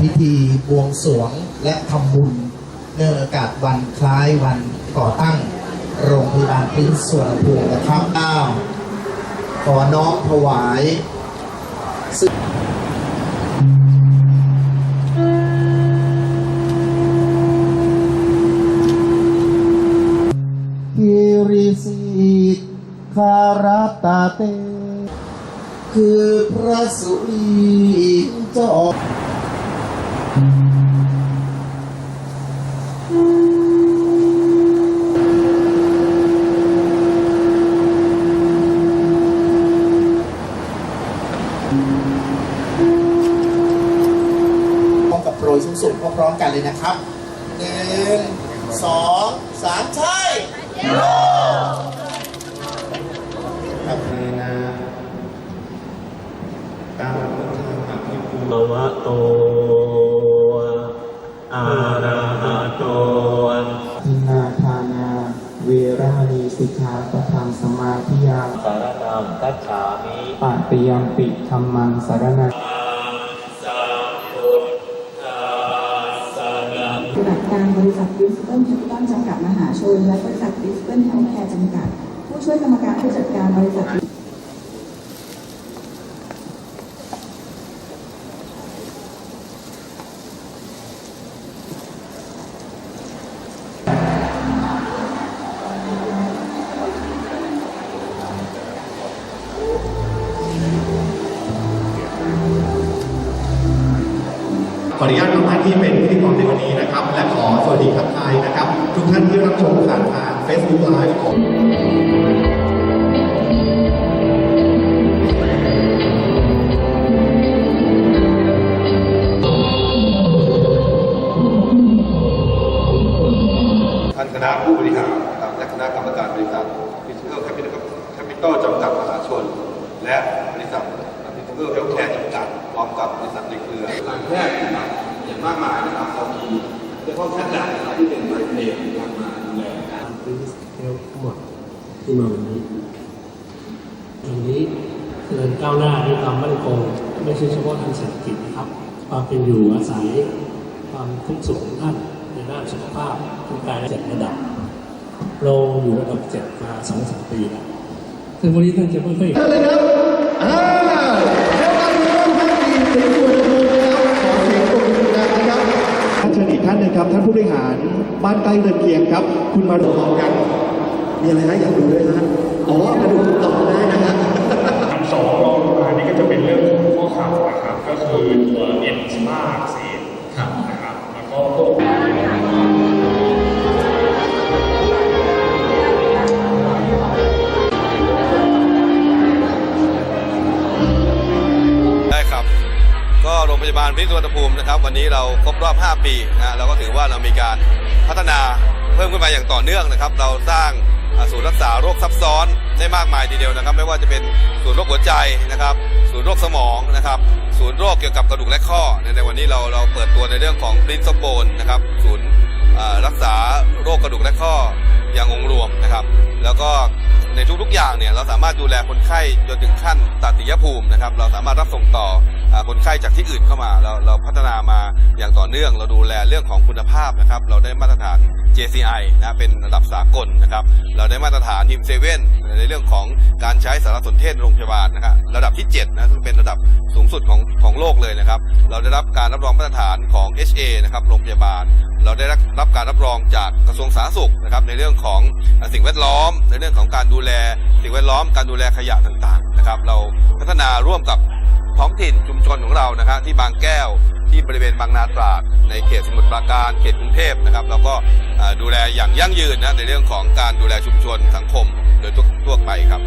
พิธีบวงสรวงและทำบุญเนื่องโอกาสวันคล้ายวันก่อตั้ง โรงพยาบาลพรินซ์สวนภูมินะครับอ้าวขอน้อมถวายซึ่งกิริสิคารตาเต คือพระสุรีเจ้าออก พร้อมกับโปรยสูงๆพร้อมๆกันเลยนะครับหนึ่งสองสามใช่ครัาสารนังคัจฉามิปะติยัมปิธรรมังสารนังสัมพุทธัสสะนะปฏิบัติการบริษัทดิสเปิลแคปิตอลจำกัดมหาชน และบริษัทดิสเปิลเฮลท์แคร์จำกัด ผู้ช่วยกรรมการผู้จัดการบริษัท ขออนุญาตทำหน้าที่เป็นพิธีกรในวันนี้นะครับ และขอสวัสดีทักทายนะครับ ทุกท่านที่รับชมผ่านทาง Facebook Live ของท่านคณะผู้บริหารนะครับและคณะกรรมการบริษัทพิซเ l อร์แคปิตอลแคปิตอลจำกัดมหาชน และบริษัทพิซเ l อร์เฮลท์แคร์จำกัด ร้อมกับบริษัทในเครือหลังแพทย์นะครับอย่างมากมายนะครับเรามีเฉพาะแพทย์นะครับที่เป็นใบเพลงนะครับมาดูแลปรินซ์เฮลทั้งหมดที่มาวันนี้วันนี้เดินก้าวหน้าด้วยความมั่นคงไม่ใช่เฉพาะทางเศรษฐกิจนะครับ ความเป็นอยู่อาศัยความทุกข์สุขของท่านในด้านสุขภาพทุกกายและเจ็ดระดับเราอยู่ระดับเจ็ดมาสองสามปีแล้วซึ่งวันนี้ท่านจะไม่ค่อย ท่านผู้บริหารบ้านใกล้เรือนเคียงครับ คุณมาดูมอมกันมีอะไรนะอยากดูด้วยนะอ๋อมาดูต่อได้นะฮะอันสองรองลงมานี่ก็จะเป็นเรื่องของข้อเข่านะครับก็คือตัวเอ็น ยาบาลพิษสุวรรณภูมินะครับวันนี้เราครบรอบ 5 ปีนะเราก็ถือว่าเรามีการพัฒนาเพิ่มขึ้นมาอย่างต่อเนื่องนะครับ เราสร้างศูนย์รักษาโรคซับซ้อนได้มากมายทีเดียวนะครับ ไม่ว่าจะเป็นศูนย์โรคหัวใจนะครับ ศูนย์โรคสมองนะครับ ศูนย์โรคเกี่ยวกับกระดูกและข้อ ในวันนี้เราเราเปิดตัวในเรื่องของ Prince of Bone นะครับ ศูนย์รักษาโรคกระดูกและข้ออย่างองรวมนะครับ แล้วก็ ในทุกๆอย่างเนี่ยเราสามารถดูแลคนไข้จนถึงขั้นตัดติยภูมินะครับ เราสามารถรับส่งต่อคนไข้จากที่อื่นเข้ามาเราเราพัฒนามาอย่างต่อเนื่อง เราดูแลเรื่องของคุณภาพนะครับ เราได้มาตรฐาน JCI นะเป็นระดับสากลนะครับ เราได้มาตรฐานฮิมเซเว่นในเรื่องของการใช้สารสนเทศโรงพยาบาลนะครับระดับที่7นะซึ่งเป็นระดับสูงสุดของของโลกเลยนะครับ เราได้รับการรับรองมาตรฐานของ HA นะครับโรงพยาบาลเราได้รับการรับรองจากกระทรวงสาธารณสุขนะครับในเรื่องของสิ่งแวดล้อม ในเรื่องของการดูแลสิ่งแวดล้อม การดูแลขยะต่างๆนะครับเราพัฒนาร่วมกับท้องถิ่นชุมชนของเรานะครับที่บางแก้วที่บริเวณบางนาตราดในเขตสมุทรปราการเขตกรุงเทพนะครับเราก็ดูแลอย่างยั่งยืนนะในเรื่องของการดูแลชุมชนสังคมโดยทั่วไปครับ